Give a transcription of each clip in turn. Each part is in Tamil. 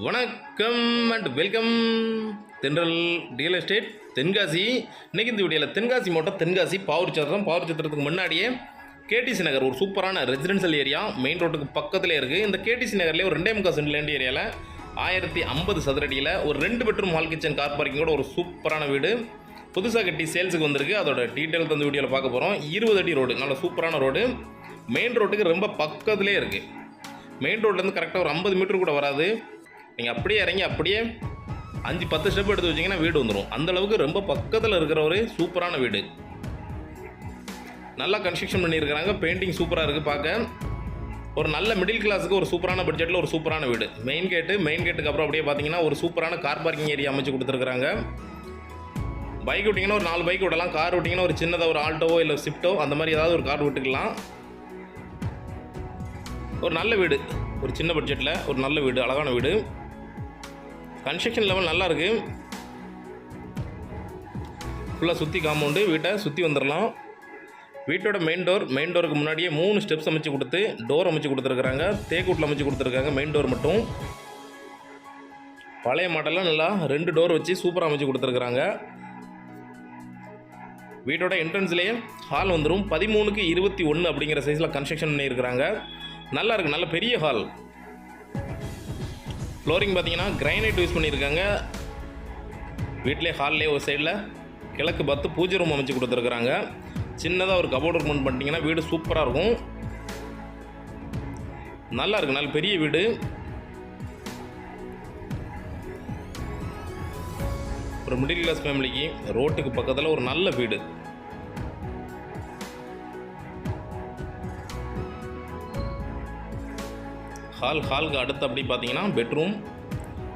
வணக்கம் and welcome Thendral real estate Tenkasi. இன்றைக்கி இந்த வீடியோவில் தென்காசி மாவட்டம் தென்காசி பாவூர் சத்திரம் பாவூர் சத்திரத்துக்கு முன்னாடியே கேடிசி நகர் ஒரு சூப்பரான ரெசிடென்ஷியல் ஏரியா மெயின் ரோட்டுக்கு பக்கத்தில் இருக்குது இந்த கேடிசி நகர்லேயே ஒரு ரெண்டே முக்கால் சென்ட் லேண்ட் ஏரியாவில் ஆயிரத்தி ஐம்பது சதுரடியில் ஒரு ரெண்டு பெட்ரூம் ஹால் கிச்சன் கார் பார்க்கிங்கோட ஒரு சூப்பரான வீடு. புதுசாக கட்டி சேல்ஸுக்கு வந்திருக்கு. அதோட டீட்டெயில் தந்த வீடியோவில் பார்க்க போகிறோம் இருபது அடி ரோடு நல்ல சூப்பரான ரோடு மெயின் ரோட்டுக்கு ரொம்ப பக்கத்துலேயே இருக்குது மெயின் ரோட்லேருந்து கரெக்டாக ஒரு ஐம்பது மீட்டர் கூட வராது. நீங்கள் அப்படியே இறங்கி அப்படியே அஞ்சு பத்து ஸ்டெப் எடுத்து வச்சிங்கன்னா வீடு வந்துடும் அந்தளவுக்கு ரொம்ப பக்கத்தில் இருக்கிற ஒரு சூப்பரான வீடு. நல்லா கன்ஸ்ட்ரக்ஷன் பண்ணியிருக்கிறாங்க. பெயிண்டிங் சூப்பராக இருக்குது பார்க்க ஒரு நல்ல மிடில் கிளாஸுக்கு ஒரு சூப்பரான பட்ஜெட்டில் ஒரு சூப்பரான வீடு. மெயின் கேட்டு மெயின் கேட்டுக்கு அப்புறம் அப்படியே பார்த்தீங்கன்னா ஒரு சூப்பரான கார் பார்க்கிங் ஏரியா அமைச்சு கொடுத்துருக்குறாங்க. பைக் விட்டிங்கன்னா ஒரு நாலு பைக் விடலாம் கார் விட்டிங்கன்னா ஒரு சின்னதாக ஒரு ஆல்ட்டோவோ இல்லை ஸ்விஃப்ட்டோ அந்த மாதிரி ஏதாவது ஒரு கார் விட்டுக்கலாம் ஒரு நல்ல வீடு. ஒரு சின்ன பட்ஜெட்டில் ஒரு நல்ல வீடு அழகான வீடு. கன்ஸ்ட்ரக்ஷன் லெவல் நல்லா இருக்கு ஃபுல்லாக சுற்றி காம்பவுண்டு வீட்டை சுற்றி வந்துடலாம் வீட்டோட மெயின் டோர் மெயின் டோருக்கு முன்னாடியே மூணு ஸ்டெப்ஸ் அமைச்சு கொடுத்து டோர் அமைச்சு கொடுத்துருக்குறாங்க. தேக்கூட்டில் அமைச்சு கொடுத்துருக்காங்க மெயின் டோர் மட்டும். பழைய மாடலில் நல்லா ரெண்டு டோர் வச்சு சூப்பராக அமைச்சு கொடுத்துருக்குறாங்க. வீட்டோட என்ட்ரன்ஸ்லேயே ஹால் வந்துடும் பதிமூணுக்கு இருபத்தி ஒன்று அப்படிங்கிற சைஸில் கன்ஸ்ட்ரக்ஷன் பண்ணியிருக்கிறாங்க. நல்லா இருக்குது நல்ல பெரிய ஹால் ஃப்ளோரிங் பார்த்தீங்கன்னா கிரைனைட் யூஸ் பண்ணியிருக்காங்க. வீட்டிலே ஹால்லே ஒரு சைடில் கிழக்கு பார்த்து பூஜை ரூம் அமைச்சு கொடுத்துருக்குறாங்க. சின்னதாக ஒரு கபோர்டு ரூம் பண்ணிட்டீங்கன்னா வீடு சூப்பராக இருக்கும். நல்லா இருக்கு. நல்ல பெரிய வீடு. ஒரு மிடில் கிளாஸ் ஃபேமிலிக்கு ரோட்டுக்கு பக்கத்தில் ஒரு நல்ல வீடு. ஹால் ஹாலுக்கு அடுத்து அப்படி பார்த்தீங்கன்னா பெட்ரூம்.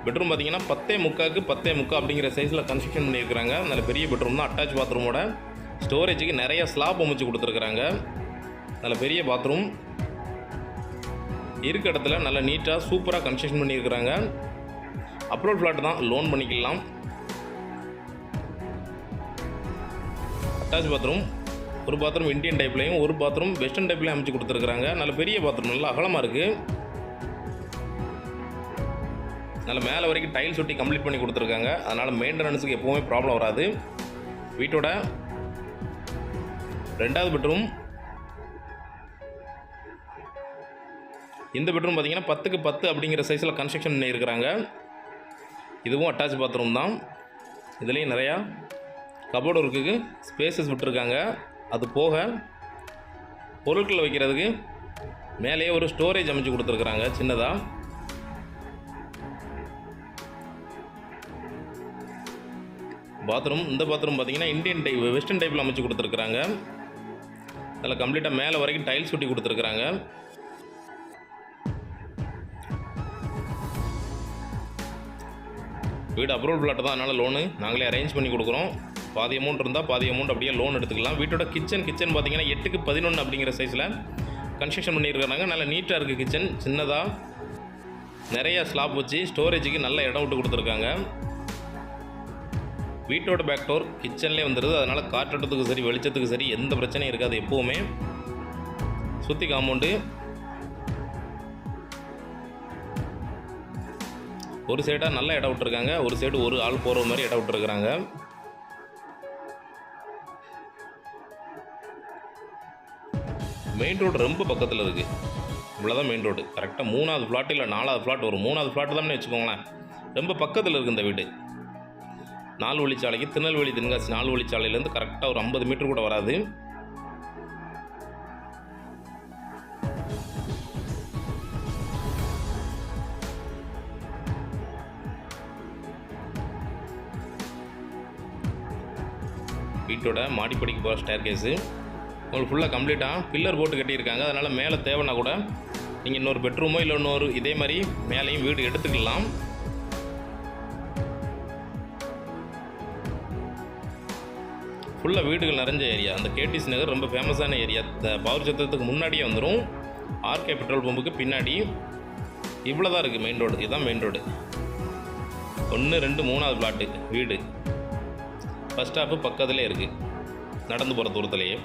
பெட்ரூம் பார்த்தீங்கன்னா பத்தே முக்காக்கு பத்தே முக்கா அப்படிங்கிற சைஸில் கன்ஸ்ட்ரக்ஷன் பண்ணியிருக்கிறாங்க. நல்ல பெரிய பெட்ரூம் தான் அட்டாச் பாத்ரூமோட ஸ்டோரேஜுக்கு நிறைய ஸ்லாப் அமைச்சு கொடுத்துருக்குறாங்க. நல்ல பெரிய பாத்ரூம் இருக்க இடத்துல நல்ல நீட்டாக சூப்பராக கன்ஸ்ட்ரக்ஷன் பண்ணியிருக்கிறாங்க. அப்ரோட் ஃப்ளாட் தான் லோன் பண்ணிக்கலாம். அட்டாச் பாத்ரூம் ஒரு பாத்ரூம் இந்தியன் டைப்லையும் ஒரு பாத்ரூம் வெஸ்டர்ன் டைப்லையும் அமைச்சு கொடுத்துருக்குறாங்க. நல்ல பெரிய பாத்ரூம் நல்லா அகலமாக இருக்குது நல்ல மேலே வரைக்கும் டைல்ஸ் ஒட்டி கம்ப்ளீட் பண்ணி கொடுத்துருக்காங்க. அதனால் மெயின்டெனன்ஸுக்கு எப்போவுமே ப்ராப்ளம் வராது. வீட்டோட ரெண்டாவது பெட்ரூம் இந்த பெட்ரூம் பார்த்தீங்கன்னா பத்துக்கு பத்து அப்படிங்கிற சைஸில் கன்ஸ்ட்ரக்ஷன் பண்ணியிருக்கிறாங்க. இதுவும் அட்டாச் பாத்ரூம் தான். இதுலேயும் நிறையா கபோர்டு ஒர்க்குக்கு ஸ்பேசஸ் விட்டுருக்காங்க. அது போக பொருட்கள் வைக்கிறதுக்கு மேலேயே ஒரு ஸ்டோரேஜ் அமைச்சு கொடுத்துருக்குறாங்க சின்னதாக பாத்ரூம். இந்த பாத்ரூம் பார்த்தீங்கன்னா இந்தியன் டைப் வெஸ்டர்ன் டைப்பில் அமைச்சு கொடுத்துருக்குறாங்க. அதில் கம்ப்ளீட்டாக மேலே வரைக்கும் டைல்ஸ் ஒட்டி கொடுத்துருக்குறாங்க. வீடு அப்ரூவல் பிளாட் தான் அதனால் லோனு நாங்களே அரேஞ்ச் பண்ணி கொடுக்குறோம். பாதி அமௌண்ட் இருந்தால் பாதி அமௌண்ட் அப்படியே லோன் எடுத்துக்கலாம். வீட்டோட கிச்சன் கிச்சன் பார்த்தீங்கன்னா எட்டுக்கு பதினொன்று அப்படிங்கிற சைஸில் கன்ஸ்ட்ரக்ஷன் பண்ணியிருக்கிறாங்க. நல்லா நீட்டாக இருக்குது கிச்சன் சின்னதாக நிறையா ஸ்லாப் வச்சு ஸ்டோரேஜுக்கு நல்ல இடம் விட்டு கொடுத்துருக்காங்க. வீட்டோட பேக் டோர் கிச்சன்லேயே வந்துடுது அதனால் காற்றோட்டத்துக்கு சரி வெளிச்சத்துக்கு சரி எந்த பிரச்சனையும் இருக்காது எப்போவுமே. சுற்றி காம்பவுண்டு ஒரு சைடாக நல்ல இடம் விட்டுருக்காங்க. ஒரு சைடு ஒரு ஆள் போகிற மாதிரி இடம் விட்டுருக்குறாங்க. மெயின் ரோடு ரொம்ப பக்கத்தில் இருக்குது இவ்வளோதான் மெயின் ரோடு கரெக்டாக மூணாவது ஃப்ளாட் இல்லை நாலாவது ஃப்ளாட் ஒரு மூணாவது ஃப்ளாட் தான் வச்சுக்கோங்களேன். ரொம்ப பக்கத்தில் இருக்குது இந்த வீடு. நாலு வழிச்சாலைக்கு திருநெல்வேலி தென்காசி நாலு வழிச்சாலையிலேருந்து கரெக்டாக ஒரு ஐம்பது மீட்டர் கூட வராது. வீட்டோட மாடிப்படிக்கு போகிற ஸ்டேர் கேஸு உங்களுக்கு ஃபுல்லாக கம்ப்ளீட்டாக பில்லர் போட்டு கட்டியிருக்காங்க. அதனால் மேலே தேவைன்னா கூட நீங்கள் இன்னொரு பெட்ரூமோ இல்லை இன்னொரு இதே மாதிரி மேலேயும் வீடு எடுத்துக்கலாம். ஃபுல்லாக வீடுகள் நிறைஞ்ச ஏரியா அந்த கேடிஸ் நகர் ரொம்ப ஃபேமஸான ஏரியா பவர் சத்திரத்துக்கு முன்னாடியே வந்துடும் ஆர்கே பெட்ரோல் பம்புக்கு பின்னாடி இவ்வளோ தான் இருக்குது மெயின் ரோடு இதுதான் மெயின் ரோடு ஒன்று ரெண்டு மூணாவது பிளாட்டு வீடு. பஸ் ஸ்டாப்பு பக்கத்துலேயே இருக்குது நடந்து போகிற தூரத்துலேயே.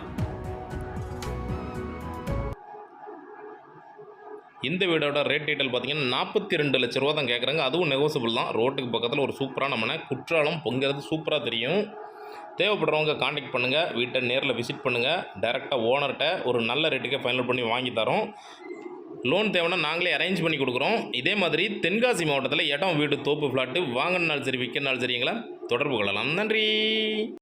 இந்த வீடோட ரேட் டீட்டெயில் பார்த்தீங்கன்னா நாற்பத்தி ரெண்டு லட்ச ரூபா தான் கேட்குறாங்க அதுவும் நெகோசியபிள் தான். ரோட்டுக்கு பக்கத்தில் ஒரு சூப்பரான மனை. குற்றாலம் பொங்கிறது சூப்பராக தெரியும். தேவைப்படுறவங்க காண்டாக்ட் பண்ணுங்கள் வீட்டை நேரில் விசிட் பண்ணுங்கள் டைரெக்டாக ஓனர்கிட்ட ஒரு நல்ல ரேட்டுக்கே ஃபைனல் பண்ணி வாங்கி தரோம். லோன் தேவைன்னா நாங்களே அரேஞ்ச் பண்ணி கொடுக்குறோம். இதே மாதிரி தென்காசி மாவட்டத்தில் இடம் வீடு தோப்பு ஃப்ளாட்டு வாங்கினாலும் சரி விற்கிறனாலும் சரி எங்களை தொடர்பு கொள்ளலாம். நன்றி.